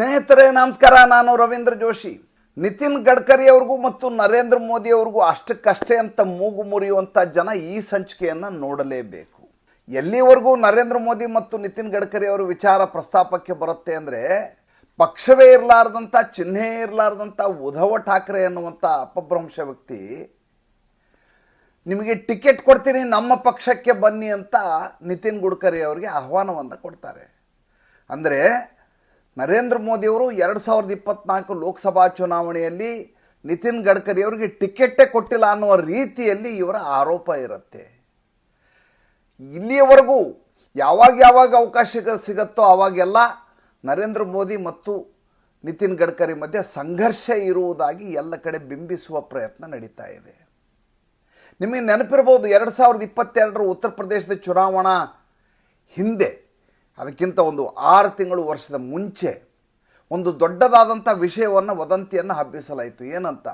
ಸ್ನೇಹಿತರೆ, ನಮಸ್ಕಾರ. ನಾನು ರವೀಂದ್ರ ಜೋಶಿ. ನಿತಿನ್ ಗಡ್ಕರಿ ಅವ್ರಿಗೂ ಮತ್ತು ನರೇಂದ್ರ ಮೋದಿ ಅವ್ರಿಗೂ ಅಷ್ಟಕ್ಕಷ್ಟೇ ಅಂತ ಮೂಗು ಮುರಿಯುವಂಥ ಜನ ಈ ಸಂಚಿಕೆಯನ್ನು ನೋಡಲೇಬೇಕು. ಎಲ್ಲಿವರೆಗೂ ನರೇಂದ್ರ ಮೋದಿ ಮತ್ತು ನಿತಿನ್ ಗಡ್ಕರಿ ಅವರ ವಿಚಾರ ಪ್ರಸ್ತಾಪಕ್ಕೆ ಬರುತ್ತೆ ಅಂದರೆ, ಪಕ್ಷವೇ ಇರಲಾರ್ದಂಥ ಚಿಹ್ನೆ ಇರಲಾರ್ದಂಥ ಉದ್ಧವ ಠಾಕ್ರೆ ಅನ್ನುವಂಥ ಅಪಭ್ರಂಶ ವ್ಯಕ್ತಿ, ನಿಮಗೆ ಟಿಕೆಟ್ ಕೊಡ್ತೀನಿ, ನಮ್ಮ ಪಕ್ಷಕ್ಕೆ ಬನ್ನಿ ಅಂತ ನಿತಿನ್ ಗಡ್ಕರಿ ಅವರಿಗೆ ಆಹ್ವಾನವನ್ನು ಕೊಡ್ತಾರೆ. ಅಂದರೆ ನರೇಂದ್ರ ಮೋದಿಯವರು ಎರಡು ಸಾವಿರದ ಇಪ್ಪತ್ನಾಲ್ಕು ಲೋಕಸಭಾ ಚುನಾವಣೆಯಲ್ಲಿ ನಿತಿನ್ ಗಡ್ಕರಿ ಅವರಿಗೆ ಟಿಕೆಟೇ ಕೊಟ್ಟಿಲ್ಲ ಅನ್ನುವ ರೀತಿಯಲ್ಲಿ ಇವರ ಆರೋಪ ಇರುತ್ತೆ. ಇಲ್ಲಿಯವರೆಗೂ ಯಾವಾಗ ಯಾವಾಗ ಅವಕಾಶ ಸಿಗುತ್ತೋ ಆವಾಗೆಲ್ಲ ನರೇಂದ್ರ ಮೋದಿ ಮತ್ತು ನಿತಿನ್ ಗಡ್ಕರಿ ಮಧ್ಯೆ ಸಂಘರ್ಷ ಇರುವುದಾಗಿ ಎಲ್ಲ ಕಡೆ ಬಿಂಬಿಸುವ ಪ್ರಯತ್ನ ನಡೀತಾ ಇದೆ. ನಿಮಗೆ ನೆನಪಿರ್ಬೋದು ಎರಡು ಸಾವಿರದ ಇಪ್ಪತ್ತೆರಡರ ಉತ್ತರ ಪ್ರದೇಶದ ಚುನಾವಣಾ ಹಿಂದೆ ಅದಕ್ಕಿಂತ ಒಂದು ಆರು ತಿಂಗಳು ವರ್ಷದ ಮುಂಚೆ ಒಂದು ದೊಡ್ಡದಾದಂಥ ವಿಷಯವನ್ನು ವದಂತಿಯನ್ನು ಹಬ್ಬಿಸಲಾಯಿತು. ಏನಂತ?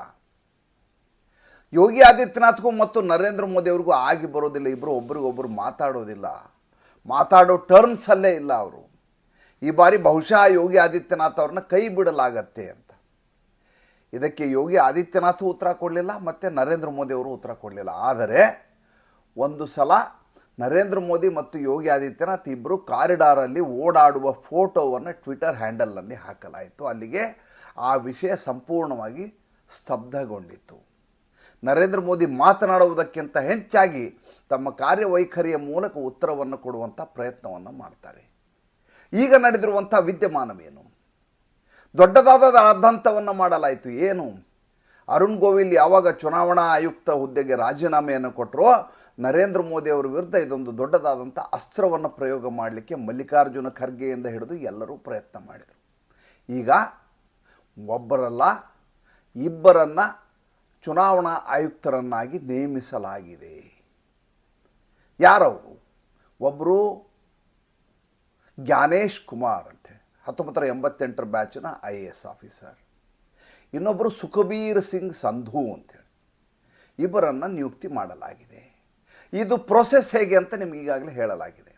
ಯೋಗಿ ಆದಿತ್ಯನಾಥ್ಗೂ ಮತ್ತು ನರೇಂದ್ರ ಮೋದಿ ಅವ್ರಿಗೂ ಆಗಿ ಬರೋದಿಲ್ಲ. ಇಬ್ಬರು ಒಬ್ರಿಗೊಬ್ಬರು ಮಾತಾಡೋದಿಲ್ಲ. ಮಾತಾಡೋ ಟರ್ಮ್ಸಲ್ಲೇ ಇಲ್ಲ ಅವರು. ಈ ಬಾರಿ ಬಹುಶಃ ಯೋಗಿ ಆದಿತ್ಯನಾಥ್ ಅವ್ರನ್ನ ಕೈ ಬಿಡಲಾಗತ್ತೆ ಅಂತ. ಇದಕ್ಕೆ ಯೋಗಿ ಆದಿತ್ಯನಾಥ್ ಉತ್ತರ ಕೊಡಲಿಲ್ಲ, ಮತ್ತು ನರೇಂದ್ರ ಮೋದಿ ಅವರು ಉತ್ತರ ಕೊಡಲಿಲ್ಲ. ಆದರೆ ಒಂದು ಸಲ ನರೇಂದ್ರ ಮೋದಿ ಮತ್ತು ಯೋಗಿ ಆದಿತ್ಯನಾಥ್ ಇಬ್ಬರು ಕಾರಿಡಾರಲ್ಲಿ ಓಡಾಡುವ ಫೋಟೋವನ್ನು ಟ್ವಿಟರ್ ಹ್ಯಾಂಡಲ್ನಲ್ಲಿ ಹಾಕಲಾಯಿತು. ಅಲ್ಲಿಗೆ ಆ ವಿಷಯ ಸಂಪೂರ್ಣವಾಗಿ ಸ್ತಬ್ಧಗೊಂಡಿತು ನರೇಂದ್ರ ಮೋದಿ ಮಾತನಾಡುವುದಕ್ಕಿಂತ ಹೆಚ್ಚಾಗಿ ತಮ್ಮ ಕಾರ್ಯವೈಖರಿಯ ಮೂಲಕ ಉತ್ತರವನ್ನು ಕೊಡುವಂಥ ಪ್ರಯತ್ನವನ್ನು ಮಾಡ್ತಾರೆ. ಈಗ ನಡೆದಿರುವಂಥ ವಿದ್ಯಮಾನವೇನು? ದೊಡ್ಡದಾದ ಅರ್ಧಂತವನ್ನು ಮಾಡಲಾಯಿತು. ಏನು? ಅರುಣ್ ಗೋವಿಲ್ ಯಾವಾಗ ಚುನಾವಣಾ ಆಯುಕ್ತ ಹುದ್ದೆಗೆ ರಾಜೀನಾಮೆಯನ್ನು ಕೊಟ್ಟರೋ ನರೇಂದ್ರ ಮೋದಿ ಅವರ ವಿರುದ್ಧ ಇದೊಂದು ದೊಡ್ಡದಾದಂಥ ಅಸ್ತ್ರವನ್ನು ಪ್ರಯೋಗ ಮಾಡಲಿಕ್ಕೆ ಮಲ್ಲಿಕಾರ್ಜುನ ಖರ್ಗೆಯಿಂದ ಹಿಡಿದು ಎಲ್ಲರೂ ಪ್ರಯತ್ನ ಮಾಡಿದರು. ಈಗ ಒಬ್ಬರಲ್ಲ, ಇಬ್ಬರನ್ನು ಚುನಾವಣಾ ಆಯುಕ್ತರನ್ನಾಗಿ ನೇಮಿಸಲಾಗಿದೆ. ಯಾರವರು? ಒಬ್ಬರು ಜ್ಞಾನೇಶ್ ಕುಮಾರ್ ಅಂತೇಳಿ ಹತ್ತೊಂಬತ್ತರ ಎಂಬತ್ತೆಂಟರ ಬ್ಯಾಚಿನ ಐ ಎ ಎಸ್ ಆಫೀಸರ್. ಇನ್ನೊಬ್ಬರು ಸುಖಬೀರ್ ಸಿಂಗ್ ಸಂಧು ಅಂತೇಳಿ ಇಬ್ಬರನ್ನು ನಿಯುಕ್ತಿ ಮಾಡಲಾಗಿದೆ. ಇದು ಪ್ರೊಸೆಸ್ ಹೇಗೆ ಅಂತ ನಿಮ್ಗೆ ಈಗಾಗಲೇ ಹೇಳಲಾಗಿದೆ.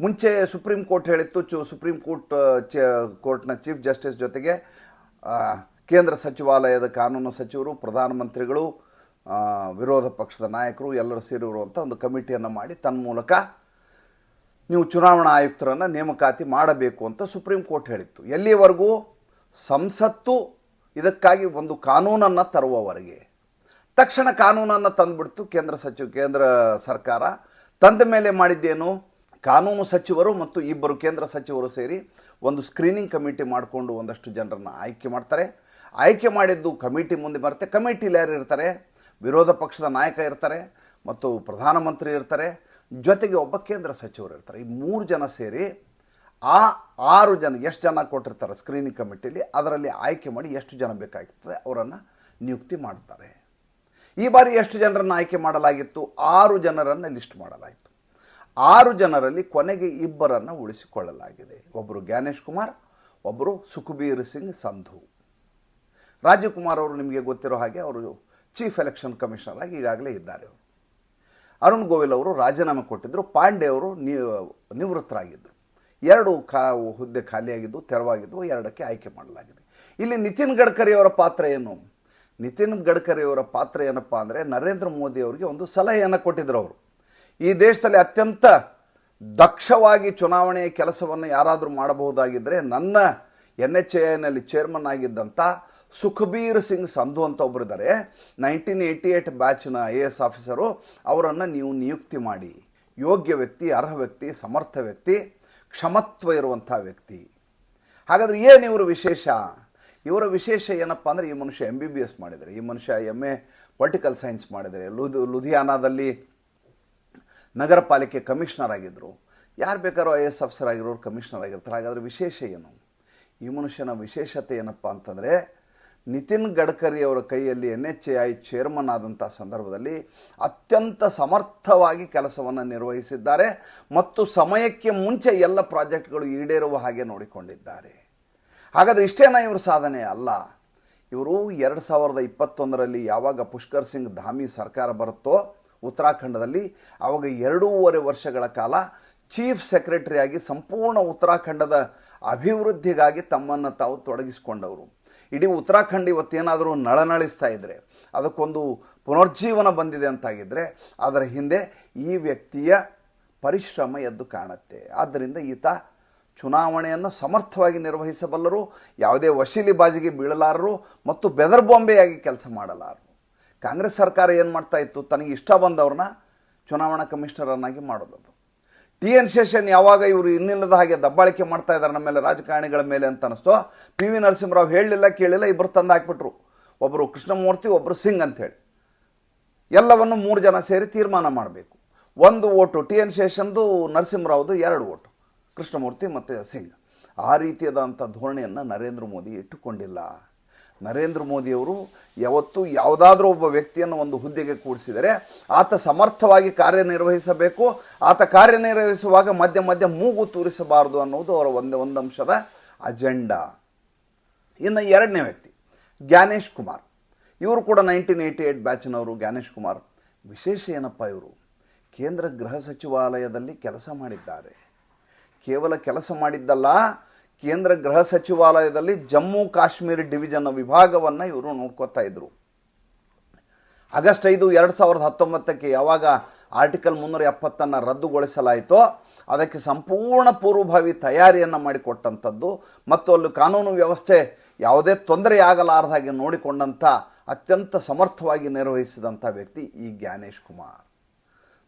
ಮುಂಚೆ ಸುಪ್ರೀಂ ಕೋರ್ಟ್ ಹೇಳಿತ್ತು, ಚು ಸುಪ್ರೀಂ ಕೋರ್ಟ್ ಚ ಕೋರ್ಟ್ನ ಚೀಫ್ ಜಸ್ಟಿಸ್ ಜೊತೆಗೆ ಕೇಂದ್ರ ಸಚಿವಾಲಯದ ಕಾನೂನು ಸಚಿವರು ಪ್ರಧಾನಮಂತ್ರಿಗಳು ವಿರೋಧ ಪಕ್ಷದ ನಾಯಕರು, ಎಲ್ಲರೂ ಸೇರಿರುವಂಥ ಒಂದು ಕಮಿಟಿಯನ್ನು ಮಾಡಿ ತನ್ನ ಮೂಲಕ ನೀವು ಚುನಾವಣಾ ಆಯುಕ್ತರನ್ನು ನೇಮಕಾತಿ ಮಾಡಬೇಕು ಅಂತ ಸುಪ್ರೀಂ ಕೋರ್ಟ್ ಹೇಳಿತ್ತು. ಎಲ್ಲಿವರೆಗೂ ಸಂಸತ್ತು ಇದಕ್ಕಾಗಿ ಒಂದು ಕಾನೂನನ್ನು ತರುವವರೆಗೆ ತಕ್ಷಣ ಕಾನೂನನ್ನು ತಂದುಬಿಡ್ತು ಕೇಂದ್ರ ಸಚಿವ, ಕೇಂದ್ರ ಸರ್ಕಾರ. ತಂದ ಮೇಲೆ ಮಾಡಿದ್ದೇನು? ಕಾನೂನು ಸಚಿವರು ಮತ್ತು ಇಬ್ಬರು ಕೇಂದ್ರ ಸಚಿವರು ಸೇರಿ ಒಂದು ಸ್ಕ್ರೀನಿಂಗ್ ಕಮಿಟಿ ಮಾಡಿಕೊಂಡು ಒಂದಷ್ಟು ಜನರನ್ನು ಆಯ್ಕೆ ಮಾಡ್ತಾರೆ. ಆಯ್ಕೆ ಮಾಡಿದ್ದು ಕಮಿಟಿ ಮುಂದೆ ಬರುತ್ತೆ. ಕಮಿಟಿಲಿ ಯಾರು ಇರ್ತಾರೆ, ವಿರೋಧ ಪಕ್ಷದ ನಾಯಕ ಇರ್ತಾರೆ ಮತ್ತು ಪ್ರಧಾನಮಂತ್ರಿ ಇರ್ತಾರೆ. ಜೊತೆಗೆ ಒಬ್ಬ ಕೇಂದ್ರ ಸಚಿವರು ಇರ್ತಾರೆ. ಈ ಮೂರು ಜನ ಸೇರಿ ಆ ಆರು ಜನ ಎಷ್ಟು ಜನ ಕೊಟ್ಟಿರ್ತಾರೆ ಸ್ಕ್ರೀನಿಂಗ್ ಕಮಿಟಿಲಿ ಅದರಲ್ಲಿ ಆಯ್ಕೆ ಮಾಡಿ ಎಷ್ಟು ಜನ ಬೇಕಾಗ್ತದೆ ಅವರನ್ನು ನಿಯುಕ್ತಿ ಮಾಡ್ತಾರೆ. ಈ ಬಾರಿ ಎಷ್ಟು ಜನರನ್ನು ಆಯ್ಕೆ ಮಾಡಲಾಗಿತ್ತು? ಆರು ಜನರನ್ನು ಲಿಸ್ಟ್ ಮಾಡಲಾಯಿತು. ಆರು ಜನರಲ್ಲಿ ಕೊನೆಗೆ ಇಬ್ಬರನ್ನು ಉಳಿಸಿಕೊಳ್ಳಲಾಗಿದೆ. ಒಬ್ಬರು ಜ್ಞಾನೇಶ್ ಕುಮಾರ್ ಒಬ್ಬರು ಸುಖಬೀರ್ ಸಿಂಗ್ ಸಂಧು. ರಾಜೀವ್ ಕುಮಾರ್ ಅವರು ನಿಮಗೆ ಗೊತ್ತಿರೋ ಹಾಗೆ ಅವರು ಚೀಫ್ ಎಲೆಕ್ಷನ್ ಕಮಿಷನರ್ ಆಗಿ ಈಗಾಗಲೇ ಇದ್ದಾರೆ ಅವರು. ಅರುಣ್ ಗೋವಿಲ್ ಅವರು ರಾಜೀನಾಮೆ ಕೊಟ್ಟಿದ್ದರು ಪಾಂಡೆ ಅವರು ನಿವೃತ್ತರಾಗಿದ್ದರು ಎರಡು ಕಾ, ಹುದ್ದೆ ಖಾಲಿಯಾಗಿದ್ದು, ತೆರವಾಗಿದ್ದು, ಎರಡಕ್ಕೆ ಆಯ್ಕೆ ಮಾಡಲಾಗಿದೆ. ಇಲ್ಲಿ ನಿತಿನ್ ಗಡ್ಕರಿ ಅವರ ಪಾತ್ರ ಏನು? ನಿತಿನ್ ಗಡ್ಕರಿ ಅವರ ಪಾತ್ರ ಏನಪ್ಪ ಅಂದರೆ ನರೇಂದ್ರ ಮೋದಿ ಅವರಿಗೆ ಒಂದು ಸಲಹೆಯನ್ನು ಕೊಟ್ಟಿದ್ದರು ಅವರು. ಈ ದೇಶದಲ್ಲಿ ಅತ್ಯಂತ ದಕ್ಷವಾಗಿ ಚುನಾವಣೆಯ ಕೆಲಸವನ್ನು ಯಾರಾದರೂ ಮಾಡಬಹುದಾಗಿದ್ದರೆ ನನ್ನ ಎನ್ ಎಚ್ ಎನಲ್ಲಿ ಚೇರ್ಮನ್ ಆಗಿದ್ದಂಥ ಸುಖಬೀರ್ ಸಿಂಗ್ ಸಂಧು ಅಂತ ಒಬ್ಬರಿದ್ದಾರೆ ನೈನ್ಟೀನ್ ಏಯ್ಟಿ ಏಯ್ಟ್ ಬ್ಯಾಚ್ನ ಐ ಎ ಎಸ್ ಆಫೀಸರು ಅವರನ್ನು ನೀವು ನಿಯುಕ್ತಿ ಮಾಡಿ. ಯೋಗ್ಯ ವ್ಯಕ್ತಿ, ಅರ್ಹ ವ್ಯಕ್ತಿ, ಸಮರ್ಥ ವ್ಯಕ್ತಿ, ಕ್ಷಮತ್ವ ಇರುವಂಥ ವ್ಯಕ್ತಿ. ಹಾಗಾದರೆ ಏನು ಇವರು ವಿಶೇಷ? ಇವರ ವಿಶೇಷ ಏನಪ್ಪ ಅಂದರೆ ಈ ಮನುಷ್ಯ ಎಂ ಬಿ ಬಿ ಎಸ್ ಮಾಡಿದ್ದಾರೆ. ಈ ಮನುಷ್ಯ ಎಂ ಎ ಪೊಲಿಟಿಕಲ್ ಸೈನ್ಸ್ ಮಾಡಿದ್ದಾರೆ. ಲುದ್ ಲುಧಿಯಾನಾದಲ್ಲಿ ನಗರ ಪಾಲಿಕೆ ಕಮಿಷನರ್ ಆಗಿದ್ದರು ಯಾರು ಬೇಕಾದ್ರೂ ಐ ಎಸ್ ಆಫೀಸರ್ ಆಗಿರೋರು ಕಮಿಷನರ್ ಆಗಿರ್ತಾರೆ. ಹಾಗಾದರೆ ವಿಶೇಷ ಏನು? ಈ ಮನುಷ್ಯನ ವಿಶೇಷತೆ ಏನಪ್ಪ ಅಂತಂದರೆ, ನಿತಿನ್ ಗಡ್ಕರಿ ಅವರ ಕೈಯಲ್ಲಿ N H A I chairman ಆದಂಥ ಸಂದರ್ಭದಲ್ಲಿ ಅತ್ಯಂತ ಸಮರ್ಥವಾಗಿ ಕೆಲಸವನ್ನು ನಿರ್ವಹಿಸಿದ್ದಾರೆ ಮತ್ತು ಸಮಯಕ್ಕೆ ಮುಂಚೆ ಎಲ್ಲ ಪ್ರಾಜೆಕ್ಟ್ಗಳು ಈಡೇರುವ ಹಾಗೆ ನೋಡಿಕೊಂಡಿದ್ದಾರೆ. ಹಾಗಾದರೆ ಇಷ್ಟೇನಾ ಇವರು ಸಾಧನೆ? ಅಲ್ಲ. ಇವರು ಎರಡು ಸಾವಿರದ ಇಪ್ಪತ್ತೊಂದರಲ್ಲಿ ಯಾವಾಗ ಪುಷ್ಕರ್ ಸಿಂಗ್ ಧಾಮಿ ಸರ್ಕಾರ ಬರುತ್ತೋ ಉತ್ತರಾಖಂಡದಲ್ಲಿ ಆವಾಗ ಎರಡೂವರೆ ವರ್ಷಗಳ ಕಾಲ ಚೀಫ್ ಸೆಕ್ರೆಟರಿಯಾಗಿ ಸಂಪೂರ್ಣ ಉತ್ತರಾಖಂಡದ ಅಭಿವೃದ್ಧಿಗಾಗಿ ತಮ್ಮನ್ನು ತಾವು ತೊಡಗಿಸಿಕೊಂಡವರು. ಇಡೀ ಉತ್ತರಾಖಂಡ್ ಇವತ್ತೇನಾದರೂ ನಳನಳಿಸ್ತಾ ಇದ್ದರೆ ಅದಕ್ಕೊಂದು ಪುನರ್ಜೀವನ ಬಂದಿದೆ ಅಂತಾಗಿದ್ದರೆ ಅದರ ಹಿಂದೆ ಈ ವ್ಯಕ್ತಿಯ ಪರಿಶ್ರಮ ಎದ್ದು ಕಾಣುತ್ತೆ. ಆದ್ದರಿಂದ ಈತ ಚುನಾವಣೆಯನ್ನು ಸಮರ್ಥವಾಗಿ ನಿರ್ವಹಿಸಬಲ್ಲರು, ಯಾವುದೇ ವಶೀಲಿ ಬಾಜಿಗೆ ಬೀಳಲಾರರು ಮತ್ತು ಬೆದರ್ಬೊಂಬೆಯಾಗಿ ಕೆಲಸ ಮಾಡಲಾರರು. ಕಾಂಗ್ರೆಸ್ ಸರ್ಕಾರ ಏನು ಮಾಡ್ತಾ ಇತ್ತು? ತನಗೆ ಇಷ್ಟ ಬಂದವ್ರನ್ನ ಚುನಾವಣಾ ಕಮಿಷನರನ್ನಾಗಿ ಮಾಡೋದದು. ಟಿ ಎನ್ ಶೇಷನ್ ಯಾವಾಗ ಇವರು ಇನ್ನಿಲ್ಲದ ಹಾಗೆ ದಬ್ಬಾಳಿಕೆ ಮಾಡ್ತಾ ಇದ್ದಾರೆ ನಮ್ಮ ಮೇಲೆ, ರಾಜಕಾರಣಿಗಳ ಮೇಲೆ ಅಂತ ಅನಿಸ್ತೋ ಪಿ ವಿ ನರಸಿಂಹರಾವ್ ಹೇಳಲಿಲ್ಲ ಕೇಳಿಲ್ಲ ಇಬ್ಬರು ತಂದು ಹಾಕ್ಬಿಟ್ರು. ಒಬ್ಬರು ಕೃಷ್ಣಮೂರ್ತಿ ಒಬ್ಬರು ಸಿಂಗ್ ಅಂತೇಳಿ ಎಲ್ಲವನ್ನು ಮೂರು ಜನ ಸೇರಿ ತೀರ್ಮಾನ ಮಾಡಬೇಕು. ಒಂದು ಓಟು ಟಿ ಎನ್ ಶೇಷನ್ದು, ನರಸಿಂಹರಾವ್ದು ಎರಡು ಓಟು. ಕೃಷ್ಣಮೂರ್ತಿ ಮತ್ತು ಸಿಂಗ್. ಆ ರೀತಿಯಾದಂಥ ಧೋರಣೆಯನ್ನು ನರೇಂದ್ರ ಮೋದಿ ಇಟ್ಟುಕೊಂಡಿಲ್ಲ. ನರೇಂದ್ರ ಮೋದಿಯವರು ಯಾವತ್ತೂ ಯಾವುದಾದ್ರೂ ಒಬ್ಬ ವ್ಯಕ್ತಿಯನ್ನು ಒಂದು ಹುದ್ದೆಗೆ ಕೂಡಿಸಿದರೆ ಆತ ಸಮರ್ಥವಾಗಿ ಕಾರ್ಯನಿರ್ವಹಿಸಬೇಕು. ಆತ ಕಾರ್ಯನಿರ್ವಹಿಸುವಾಗ ಮಧ್ಯ ಮಧ್ಯ ಮೂಗು ತೂರಿಸಬಾರದು ಅನ್ನೋದು ಅವರ ಒಂದೇ ಒಂದು ಅಂಶದ ಅಜೆಂಡಾ. ಇನ್ನು ಎರಡನೇ ವ್ಯಕ್ತಿ, ಜ್ಞಾನೇಶ್ ಕುಮಾರ್. ಇವರು ಕೂಡ ನೈನ್ಟೀನ್ ಏಯ್ಟಿ ಏಯ್ಟ್ ಬ್ಯಾಚಿನವರು ಜ್ಞಾನೇಶ್ ಕುಮಾರ್. ವಿಶೇಷ ಏನಪ್ಪ ಇವರು? ಕೇಂದ್ರ ಗೃಹ ಸಚಿವಾಲಯದಲ್ಲಿ ಕೆಲಸ ಮಾಡಿದ್ದಾರೆ. ಕೇವಲ ಕೆಲಸ ಮಾಡಿದ್ದಲ್ಲ, ಕೇಂದ್ರ ಗೃಹ ಸಚಿವಾಲಯದಲ್ಲಿ ಜಮ್ಮು ಕಾಶ್ಮೀರ ಡಿವಿಜನ್ ವಿಭಾಗವನ್ನು ಇವರು ನೋಡ್ಕೋತಾ ಇದ್ದರು ಆಗಸ್ಟ್ ಐದು ಎರಡು ಸಾವಿರದ ಹತ್ತೊಂಬತ್ತಕ್ಕೆ ಯಾವಾಗ ಆರ್ಟಿಕಲ್ ಮುನ್ನೂರ ಎಪ್ಪತ್ತನ್ನು ರದ್ದುಗೊಳಿಸಲಾಯಿತೋ, ಅದಕ್ಕೆ ಸಂಪೂರ್ಣ ಪೂರ್ವಭಾವಿ ತಯಾರಿಯನ್ನು ಮಾಡಿಕೊಟ್ಟಂಥದ್ದು ಮತ್ತು ಅಲ್ಲಿ ಕಾನೂನು ವ್ಯವಸ್ಥೆ ಯಾವುದೇ ತೊಂದರೆ ಆಗಲಾರದ ಹಾಗೆ ನೋಡಿಕೊಂಡಂಥ ಅತ್ಯಂತ ಸಮರ್ಥವಾಗಿ ನಿರ್ವಹಿಸಿದಂಥ ವ್ಯಕ್ತಿ ಈ ಜ್ಞಾನೇಶ್ ಕುಮಾರ್.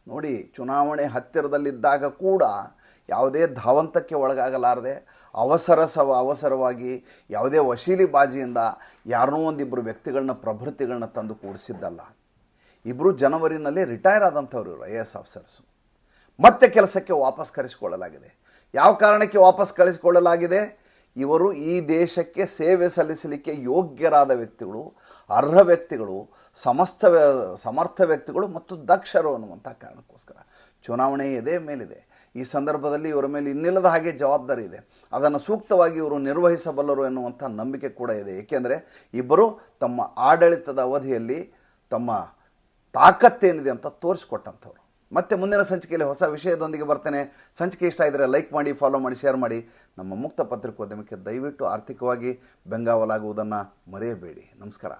ನೋಡಿ, ಚುನಾವಣೆ ಹತ್ತಿರದಲ್ಲಿದ್ದಾಗ ಕೂಡ ಯಾವುದೇ ಧಾವಂತಕ್ಕೆ ಒಳಗಾಗಲಾರದೆ ಅವಸರ ಸವ ಅವಸರವಾಗಿ ಯಾವುದೇ ವಶೀಲಿ ಬಾಜಿಯಿಂದ ಯಾರನ್ನೋ ಒಂದಿಬ್ಬರು ವ್ಯಕ್ತಿಗಳನ್ನ ಪ್ರಭೃತಿಗಳನ್ನ ತಂದು ಕೂಡಿಸಿದ್ದಲ್ಲ ಇಬ್ಬರು ಜನವರಿನಲ್ಲಿ ರಿಟೈರ್ ಆದಂಥವ್ರು ಇವರು ಐ ಎಸ್ ಆಫೀಸರ್ಸು ಮತ್ತೆ ಕೆಲಸಕ್ಕೆ ವಾಪಸ್ ಕರೆಸಿಕೊಳ್ಳಲಾಗಿದೆ ಯಾವ ಕಾರಣಕ್ಕೆ ವಾಪಸ್ ಕಳಿಸಿಕೊಳ್ಳಲಾಗಿದೆ? ಇವರು ಈ ದೇಶಕ್ಕೆ ಸೇವೆ ಸಲ್ಲಿಸಲಿಕ್ಕೆ ಯೋಗ್ಯರಾದ ವ್ಯಕ್ತಿಗಳು, ಅರ್ಹ ವ್ಯಕ್ತಿಗಳು, ಸಮಸ್ತ ಸಮರ್ಥ ವ್ಯಕ್ತಿಗಳು ಮತ್ತು ದಕ್ಷರು ಅನ್ನುವಂಥ ಕಾರಣಕ್ಕೋಸ್ಕರ. ಚುನಾವಣೆ ಇದೇ ಮೇಲಿದೆ. ಈ ಸಂದರ್ಭದಲ್ಲಿ ಇವರ ಮೇಲೆ ಇನ್ನಿಲ್ಲದ ಹಾಗೆ ಜವಾಬ್ದಾರಿ ಇದೆ. ಅದನ್ನು ಸೂಕ್ತವಾಗಿ ಇವರು ನಿರ್ವಹಿಸಬಲ್ಲರು ಎನ್ನುವಂಥ ನಂಬಿಕೆ ಕೂಡ ಇದೆ. ಏಕೆಂದರೆ ಇಬ್ಬರು ತಮ್ಮ ಆಡಳಿತದ ಅವಧಿಯಲ್ಲಿ ತಮ್ಮ ತಾಕತ್ತೇನಿದೆ ಅಂತ ತೋರಿಸ್ಕೊಟ್ಟಂಥವ್ರು. ಮತ್ತೆ ಮುಂದಿನ ಸಂಚಿಕೆಯಲ್ಲಿ ಹೊಸ ವಿಷಯದೊಂದಿಗೆ ಬರ್ತೇನೆ. ಸಂಚಿಕೆ ಇಷ್ಟ ಇದ್ದರೆ ಲೈಕ್ ಮಾಡಿ, ಫಾಲೋ ಮಾಡಿ, ಶೇರ್ ಮಾಡಿ. ನಮ್ಮ ಮುಕ್ತ ಪತ್ರಿಕೋದ್ಯಮಕ್ಕೆ ದಯವಿಟ್ಟು ಆರ್ಥಿಕವಾಗಿ ಬೆಂಗಾವಲಾಗುವುದನ್ನು ಮರೆಯಬೇಡಿ. ನಮಸ್ಕಾರ.